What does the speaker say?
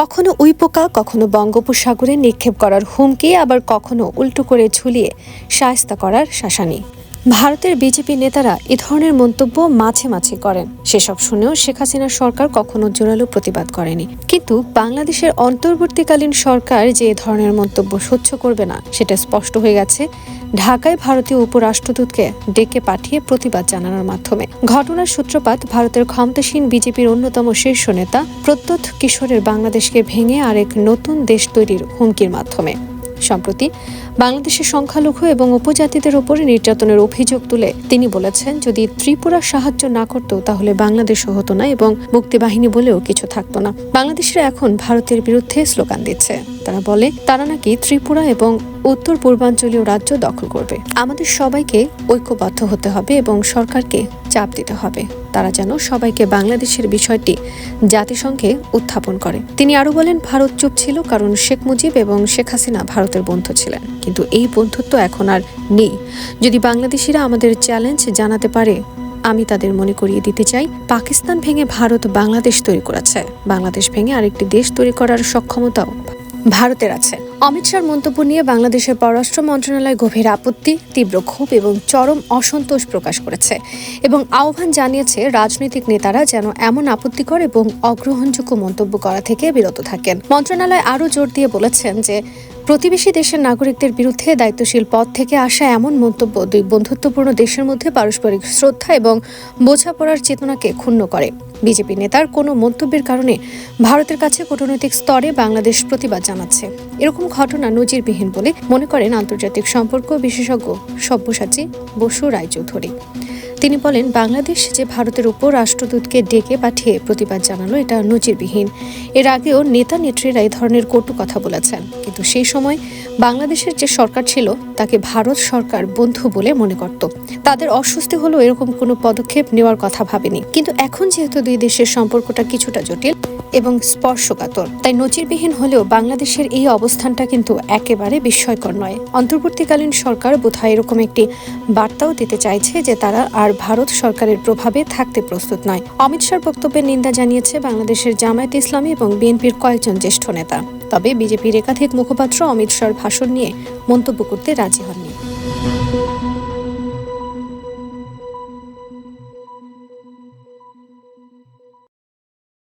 কখনো উইপোকা কখনো বঙ্গোপসাগরে নিক্ষেপ করার হুমকি, আবার কখনো উল্টো করে ঝুলিয়ে সায়স্তা করার শাসানি। ভারতের বিজেপি নেতারা এ ধরনের মন্তব্য মাঝে মাঝে করেন। সেসব শুনেও শেখ হাসিনার সরকার কখনো জোরালো প্রতিবাদ করেনি। কিন্তু বাংলাদেশের অন্তর্বর্তীকালীন সরকার যে এ ধরনের মন্তব্য সহ্য করবে না, সেটা স্পষ্ট হয়ে গেছে ঢাকায় ভারতীয় উপরাষ্ট্রদূতকে ডেকে পাঠিয়ে প্রতিবাদ জানানোর মাধ্যমে। ঘটনার সূত্রপাত, ভারতের ক্ষমতাসীন বিজেপির অন্যতম শীর্ষ নেতা প্রত্যুত কিশোরের বাংলাদেশকে ভেঙে আরেক নতুন দেশ তৈরির হুমকির মাধ্যমে। সম্প্রতি বাংলাদেশের সংখ্যালঘু এবং উপজাতিদের উপরে নির্যাতনের অভিযোগ তুলে। তিনি বলেছেন, যদি ত্রিপুরা সাহায্য না করত, তাহলে বাংলাদেশও হতো না এবং মুক্তিবাহিনী বলেও কিছু থাকতো না। বাংলাদেশিরা এখন ভারতের বিরুদ্ধে স্লোগান দিচ্ছে। তারা বলে, তারা নাকি ত্রিপুরা এবং উত্তর পূর্বাঞ্চলীয় রাজ্য দখল করবে। আমাদের সবাইকে ঐক্যবদ্ধ হতে হবে এবং সরকারকে চাপ দিতে হবে। তারা যেন সবাইকে বাংলাদেশের বিষয়টি জাতিসংঘে উত্থাপন করে। তিনি আরও বলেন, ভারত চুপ ছিল কারণ শেখ মুজিব এবং শেখ হাসিনা ভারতের বন্ধু ছিলেন। কিন্তু এই বন্ধুত্ব এখন আর নেই। যদি বাংলাদেশিরা আমাদের চ্যালেঞ্জ জানাতে পারে, আমি তাদের মনে করিয়ে দিতে চাই, পাকিস্তান ভেঙে ভারত বাংলাদেশ তৈরি করেছে। বাংলাদেশ ভেঙে আরেকটি দেশ তৈরি করার সক্ষমতাও ভারতের আছে। অমিত শাহর মন্তব্য নিয়ে বাংলাদেশের পররাষ্ট্র মন্ত্রণালয় গভীর আপত্তি, তীব্র ক্ষোভ এবং চরম অসন্তোষ প্রকাশ করেছে এবং আহ্বান জানিয়েছে রাজনৈতিক নেতারা যেন এমন আপত্তিকর এবং অগ্রহণযোগ্য মন্তব্য করা থেকে বিরত থাকেন। মন্ত্রণালয় আরও জোর দিয়ে বলেছেন যে প্রতিবেশী দেশের নাগরিকদের বিরুদ্ধে দায়িত্বশীল পদ থেকে আসা এমন মন্তব্য দুই বন্ধুত্বপূর্ণ দেশের মধ্যে পারস্পরিক শ্রদ্ধা এবং বোঝাপড়ার চেতনাকে ক্ষুণ্ণ করে। বিজেপি নেতার কোনো মন্তব্যের কারণে ভারতের কাছে কূটনৈতিক স্তরে বাংলাদেশ প্রতিবাদ জানাচ্ছে। এরকম ঘটনা নজিরবিহীন বলে মনে করেন আন্তর্জাতিক সম্পর্ক বিশেষজ্ঞ সব্যসাচী বসু রায়চৌধুরী। তিনি বলেন, বাংলাদেশ যে ভারতের উপর রাষ্ট্রদূতকে ডেকে পাঠিয়ে প্রতিবাদ জানালো, এটা নজিরবিহীন। এর আগেও নেতা নেত্রীরা এই ধরনের কটু কথা বলেছেন। কিন্তু সেই সময় বাংলাদেশের যে সরকার ছিল, তাকে ভারত সরকার বন্ধু বলে মনে করত। তাদের অস্বস্তি হলো এরকম কোনো পদক্ষেপ নেওয়ার কথা ভাবেনি। কিন্তু এখন যেহেতু দুই দেশের সম্পর্কটা কিছুটা জটিল এবং স্পর্শকাতর, তাই নজিরবিহীন হলেও বাংলাদেশের এই অবস্থানটা কিন্তু একেবারে বিস্ময়কর নয়। অন্তর্বর্তীকালীন সরকার বোধহয় এরকম একটি বার্তাও দিতে চাইছে যে তারা আর ভারত সরকারের প্রভাবে থাকতে প্রস্তুত নয়। অমিত শাহর বক্তব্যের নিন্দা জানিয়েছে বাংলাদেশের জামায়াত ইসলামী এবং বিএনপির কয়েকজন জ্যেষ্ঠ নেতা। তবে বিজেপির একাধিক মুখপাত্র অমিত শাহর ভাষণ নিয়ে মন্তব্য করতে রাজি হননি।